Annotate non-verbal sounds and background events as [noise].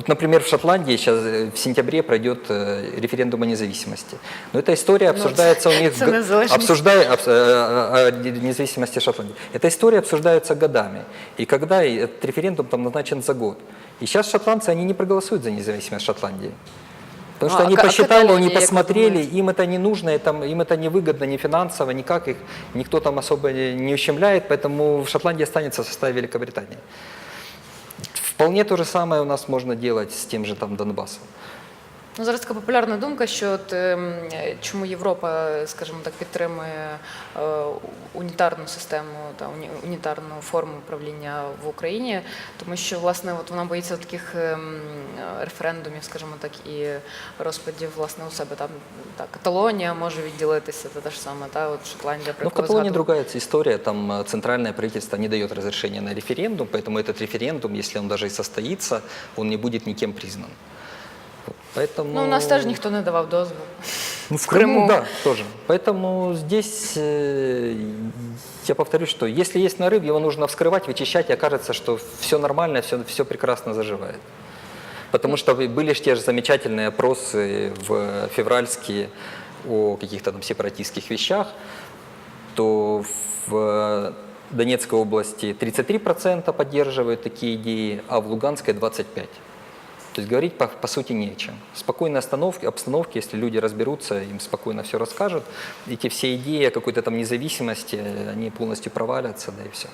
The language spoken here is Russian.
Вот, например, в Шотландии сейчас э, в сентябре пройдет э, референдум о независимости. Но эта история обсуждается у них... [laughs] г- обсуждая, обс- э, о независимости Шотландии. Эта история обсуждается годами. И когда этот референдум там назначен за год. И сейчас шотландцы, они не проголосуют за независимость Шотландии. Потому Ну, что а они а посчитали, они посмотрели, им это не нужно, это, им это не выгодно ни финансово, никак их никто там особо не не ущемляет, поэтому Шотландия останется в составе Великобритании. Вполне то же самое у нас можно делать с тем же там Донбассом. Ну, зараз така популярна думка, що от, ем, е, чому Європа, скажімо так, підтримує е, унітарну систему та уні- унітарну форму управління в Україні, тому що власне от вона боїться таких ем, е, референдумів, скажімо так, і розпадів власне у себе. Там та Каталонія може відділитися, це те ж саме, та от Шотландія про Но в яку ви Каталонии згадували. другая история, там э, центральное правительство не дает разрешения на референдум, поэтому этот референдум, если он даже и состоится, он не будет никем признан. Поэтому... Ну, у нас теж ніхто не давав дозволу. Ну, в В Крыму. Крыму, да, тоже. Поэтому здесь э, я повторюсь, что если есть нарыв, его нужно вскрывать, вычищать, и окажется, что все нормально, все, все прекрасно заживает. Потому что были же те же замечательные опросы в февральские о каких-то там сепаратистских вещах, то в Донецкой области 33% поддерживают такие идеи, а в Луганской 25%. То есть говорить по, по сути не о чем. Спокойной остановки, обстановки, если люди разберутся, им спокойно все расскажут. Эти все идеи о какой-то там независимости, они полностью провалятся, да и все.